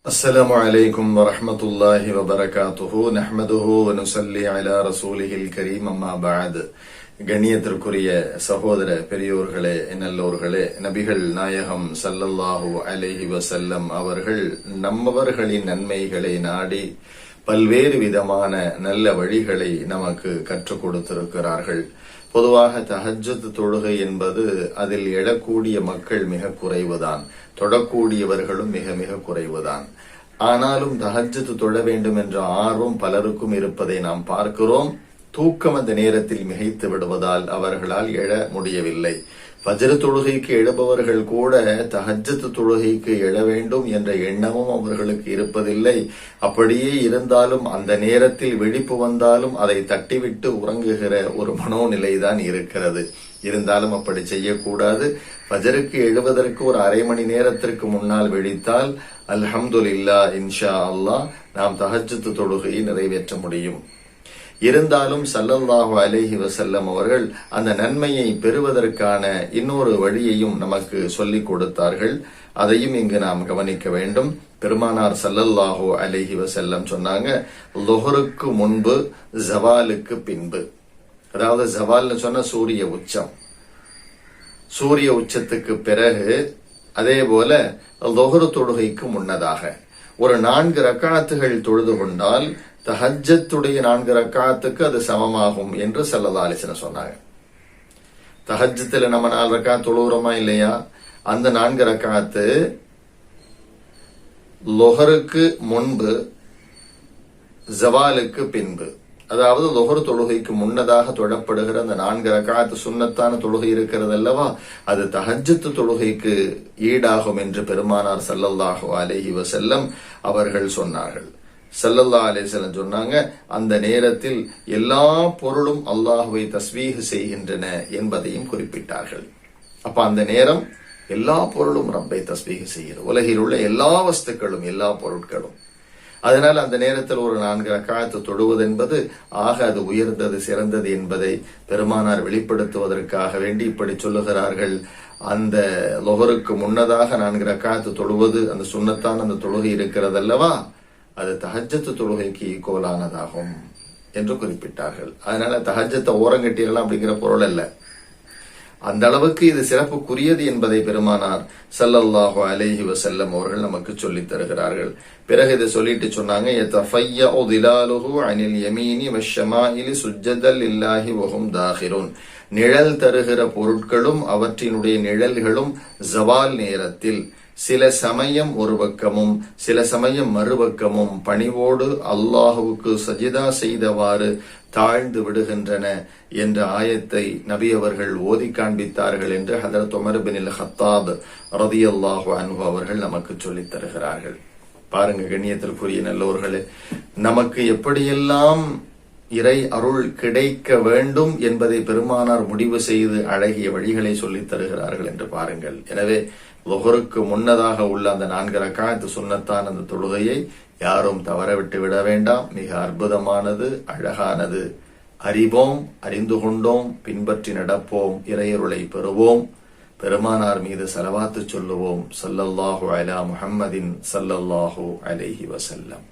السلام عليكم ورحمة الله وبركاته نحمده ونصلي على رسوله الكريم أما بعد கண்ணியத்திற்குரிய சகோதர பெரியோர்களே நல்லோர்களே நபிகள் நாயகம் சல்லல்லாஹு அலைஹி வசல்லம் அவர்கள் நம்மவர்களின் நன்மைகளை நாடி பல்வேறு விதமான நல்ல வழிகளை நமக்கு கற்றுக் கொடுத்திருக்கிறார்கள். பொதுவாக தஹஜ்ஜத் தொழுகை என்பது அதில் எழக்கூடிய மக்கள் மிக குறைவுதான். தொடக்கூடியவர்களும் மிக மிக குறைவுதான். ஆனாலும் தஹஜ்ஜத் தொழ வேண்டும் என்ற ஆர்வம் பலருக்கும் இருப்பதை நாம் பார்க்கிறோம். தூக்கம் அந்த நேரத்தில் மிகைத்து விடுவதால் அவர்களால் எழ முடியவில்லை. வஜ்ர தொழுகைக்கு எழுபவர்கள் கூட தஹஜத்து தொழுகைக்கு எழ வேண்டும் என்ற எண்ணமும் அவர்களுக்கு இருப்பதில்லை. அப்படியே இருந்தாலும் அந்த நேரத்தில் வெடிப்பு வந்தாலும் அதை தட்டிவிட்டு உறங்குகிற ஒரு மனோநிலைதான் இருக்கிறது. இருந்தாலும் அப்படி செய்யக்கூடாது. ஃபஜருக்கு எழுவதற்கு ஒரு அரை மணி நேரத்திற்கு முன்னால் வெடித்தால் அல்ஹம்துலில்லா இன்ஷா அல்லாஹ் நாம் தஹஜத்து தொழுகையை நிறைவேற்ற முடியும். இருந்தாலும் சல்லல்லாஹு அலேஹி வசல்லம் அவர்கள் அந்த நன்மையை பெறுவதற்கான இன்னொரு வழியையும் நமக்கு சொல்லிக் கொடுத்தார்கள். அதையும் இங்கு நாம் கவனிக்க வேண்டும். பெருமானார் சல்லல்லாஹு அலேஹி வசல்லம் சொன்னாங்க லொஹருக்கு முன்பு ஜவாலுக்கு பின்பு. அதாவது ஜவால்னு சொன்ன சூரிய உச்சம். சூரிய உச்சத்துக்கு பிறகு அதே போல லொஹரு தொழுகைக்கு முன்னதாக. ஒரு நான்கு ரக்காத்துகள் தொழுது கொண்டால் தஹஜத்துடைய நான்கு ரக்காத்துக்கு அது சமமாகும் என்று சல்லதா அலிசன சொன்னாங்க. தஹஜத்துல நம்ம நாலு ரக்கா தொழுகிறோமா இல்லையா? அந்த நான்கு ரக்காத்து லொஹருக்கு முன்பு ஜவாலுக்கு பின்பு. அதாவது லொஹர் தொழுகைக்கு முன்னதாக தொழப்படுகிற அந்த நான்கு ரக்காத்து சுண்ணத்தான தொழுகை இருக்கிறது அல்லவா? அது தஹஜத்து தொழுகைக்கு ஈடாகும் என்று பெருமானார் சல்லல்லாஹு அலேஹி வசல்லம் அவர்கள் சொன்னார்கள். சல்லல்லா அலிசல்லம் சொன்னாங்க அந்த நேரத்தில் எல்லா பொருளும் அல்லாஹுவை தஸ்வீக செய்கின்றன என்பதையும் குறிப்பிட்டார்கள். அப்ப அந்த நேரம் எல்லா பொருளும் ரப்பை தஸ்வீக செய்கிறது. உலகில் உள்ள எல்லா வஸ்துக்களும் எல்லா பொருட்களும். அதனால் அந்த நேரத்தில் ஒரு நான்கு ரக்காயத்து தொடுவது என்பது ஆக அது உயர்ந்தது சிறந்தது என்பதை பெருமானார் வெளிப்படுத்துவதற்காக வேண்டி இப்படி சொல்லுகிறார்கள். அந்த லொகருக்கு முன்னதாக நான்கு ரக்காயத்து தொழுவது அந்த சுண்ணத்தான் அந்த தொழுகை இருக்கிறது அல்லவா அது தஹஜத்து தொழுகைக்கு ஈக்குவலானதாகும் என்று குறிப்பிட்டார்கள். அதனால தஹஜத்தை ஓரங்கட்டிடலாம் அப்படிங்கிற பொருள் அல்ல. அந்த அளவுக்கு இது சிறப்புக்குரியது என்பதை பெருமானார் சல்லல்லாஹு அலேஹி வசல்லம் அவர்கள் நமக்கு சொல்லித் தருகிறார்கள். பிறகு இதை சொல்லிட்டு சொன்னாங்க அனில் நிழல் தருகிற பொருட்களும் அவற்றினுடைய நிழல்களும் ஜவால் நேரத்தில் சில சமயம் ஒரு பக்கமும் சில சமயம் மறுபக்கமும் பணிவோடு அல்லாஹுவுக்கு சஜிதா செய்தவாறு தாழ்ந்து விடுகின்றன என்ற ஆயத்தை நபி அவர்கள் ஓதி காண்பித்தார்கள் என்று ஹதரத் உமர் பின் ஹத்தாப் ரதி அல்லாஹு அன்பு அவர்கள் நமக்கு சொல்லித் தருகிறார்கள். பாருங்க கண்ணியத்திற்குரிய நல்லோர்களே நமக்கு எப்படியெல்லாம் இறை அருள் கிடைக்க வேண்டும் என்பதை பெருமானார் முடிவு செய்து அழகிய வழிகளை சொல்லித் தருகிறார்கள் என்று பாருங்கள். எனவே லொஹருக்கு முன்னதாக உள்ள அந்த நான்கு ரக்காயத்து சுண்ணத்தான் அந்த தொழுகையை யாரும் தவறவிட்டு விட வேண்டாம். மிக அற்புதமானது அழகானது. அறிவோம் அறிந்து கொண்டோம் பின்பற்றி நடப்போம் இறையருளை பெறுவோம். பெருமானார் மீது செலவாத்து சொல்லுவோம். சல்லல்லாஹு அலா முஹம்மதின் சல்லல்லாஹு அலைஹி வசல்லம்